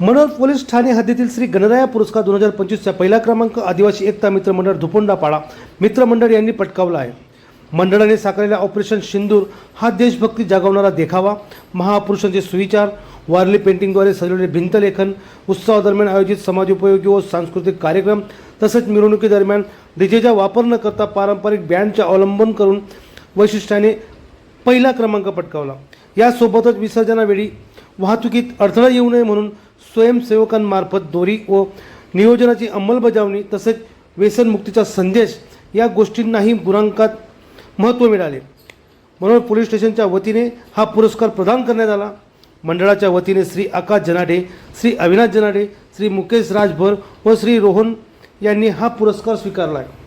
Manohar police Thane हद्दीतील श्री गणराया पुरस्कार दोन हजार पंचवीसचा पहिला क्रमांक आदिवासी एकता मित्रमंडळ धुपोंडापाडा मित्रमंडळ यांनी पटकावला आहे. मंडळाने साकारलेला ऑपरेशन सिंदूर हा देशभक्ती जागवणारा देखावा. महापुरुषांचे सुविचार वारली पेंटिंगद्वारे सजवलेले भिंतलेखन उत्सवादरम्यान आयोजित समाजोपयोगी व सांस्कृतिक कार्यक्रम तसेच मिरवणुकीदरम्यान डीजेचा वापर न करता पारंपरिक बँडचे अवलंबन करून वैशिष्ट्याने पहिला क्रमांक पटकावला. यासोबतच विसर्जनावेळी वाहतुकीत अडथळा येऊ नये म्हणून स्वयंसेवकांमार्फत दोरी व नियोजनाची अंमलबजावणी तसेच व्यसनमुक्तीचा संदेश या गोष्टींनाही गुणांकात महत्त्व मिळाले. म्हणून पोलीस स्टेशनच्या वतीने हा पुरस्कार प्रदान करण्यात आला. मंडळाच्या वतीने श्री आकाश जनाडे श्री अविनाश जनाडे श्री मुकेश राजभर व श्री रोहन यांनी हा पुरस्कार स्वीकारला आहे.